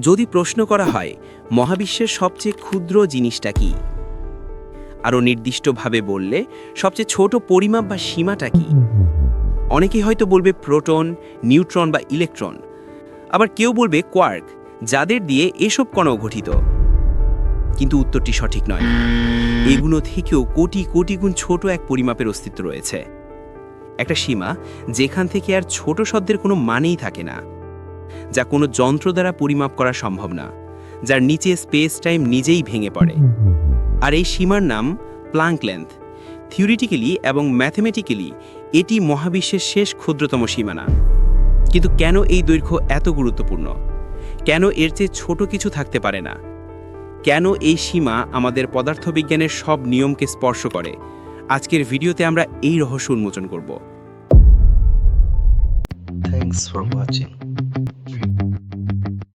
যদি প্রশ্ন করা হয়, মহাবিশ্বের সবচেয়ে ক্ষুদ্র জিনিসটা কি? আরও নির্দিষ্টভাবে বললে, সবচেয়ে ছোট পরিমাপ বা সীমাটা কি? অনেকেই হয়তো বলবে প্রোটন, নিউট্রন বা ইলেকট্রন। আবার কেউ বলবে কোয়ার্ক, যাদের দিয়ে এসব কণাও গঠিত। কিন্তু উত্তরটি সঠিক নয়। এগুলো থেকেও কোটি কোটি গুণ ছোট এক পরিমাপের অস্তিত্ব রয়েছে। একটা সীমা, যেখান থেকে আর ছোট শব্দের কোনো মানেই থাকে না। যা কোনো যন্ত্র দ্বারা পরিমাপ করা সম্ভব না, যার নিচে স্পেস টাইম নিজেই ভেঙে পড়ে। আর এই সীমার নাম প্লাঙ্ক লেন্থ। থিওরিটিক্যালি এবং ম্যাথমেটিক্যালি এটি মহাবিশ্বের শেষ ক্ষুদ্রতম সীমানা। কিন্তু কেন এই দৈর্ঘ্য এত গুরুত্বপূর্ণ? কেন এর চেয়ে ছোট কিছু থাকতে পারে না? কেন এই সীমা আমাদের পদার্থবিজ্ঞানের সব নিয়মকে স্পর্শ করে? আজকের ভিডিওতে আমরা এই রহস্য উন্মোচন করব। Thanks for watching. Thank you.